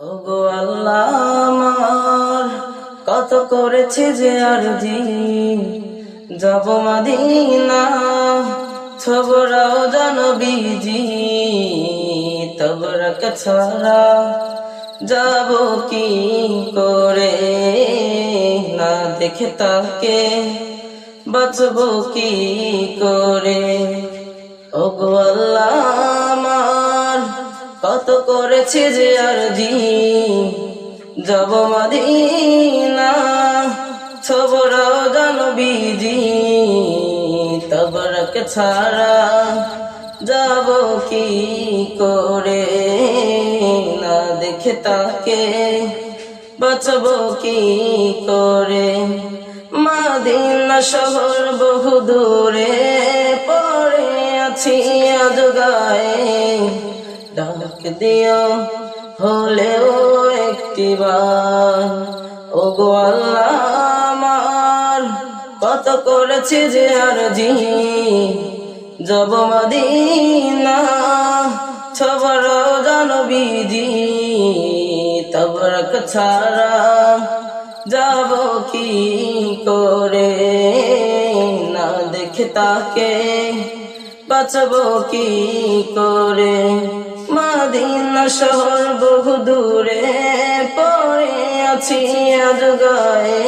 ওগো আল্লাহ আমার, কত করেছে যে আর দিন। যাব মাদিনা ছবরাও জানো বিজি তবরক ছাড়া যাব কি করে? না দেখে তাকে বাঁচবো কি করে? ওগো আল্লাহ কত করেছে যে আর জি যাব মদিনা ছবরাও জানো বিজি তবরক ছাড়া যাব কি করে? না দেখে তাকে বাঁচবো কি করে? মাদিনা শহর বহু দূরে পড়ে আছি আজ গায়ে ডাক দিও হলেও একটি বার। ও গো আল্লাহ আমার, কত করেছি যে আর জি জব মদিনা ছবর জানবিজি তবরক ছাড়া যাব কি করে? না দেখে তাকে বাঁচব কি করে? মাদিনা শহর বহু দূরে পড়ে আছি আজ গায়ে।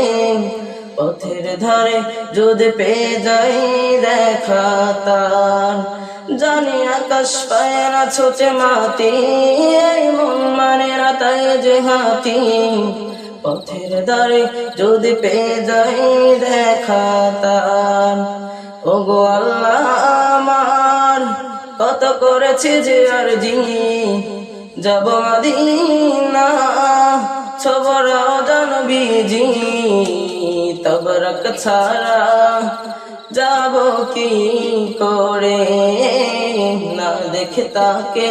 পথের ধারে যদি পেয়ে যাই দেখা তার। জানি আকাশ পায় না ছোটে এই মন মানে তাই যে হাতি। পথের ধারে যদি পেয়ে যাই দেখা তার। ওগো আল্লাহ কত করেছি যে আর জি। যাব মদিনা, ছবর জানবিজি তবরক ছাড়া যাব কি করে? না দেখে তাকে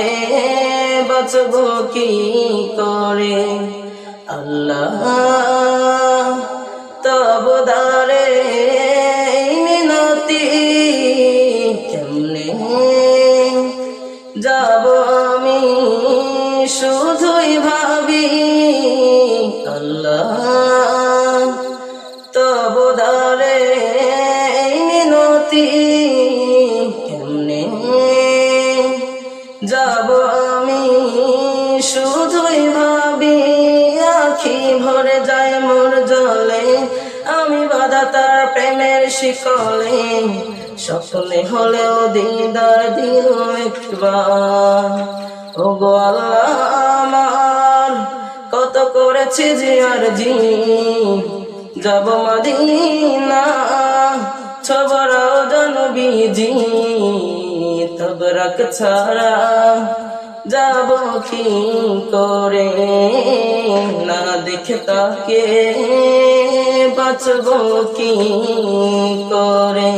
বাঁচব কি করে? আল্লাহ তব শুধুই ভাবি, আল্লাহ, তব দারে মিনতি কেমনে যাব আমি? শুধুই ভাবি, আখি ভরে যায় মোর জলে, আমি বাধা তার প্রেমের শিকলে, স্বপ্নে হলেও দিদার দিল একবার ও গো আল্লাহ আমার কত করেছি যে আর জি। যাব মদিনা ছবরাও জানবিজি তবরক ছাড়া যাব কি করে? না দেখে তাকে বাঁচব কি করে?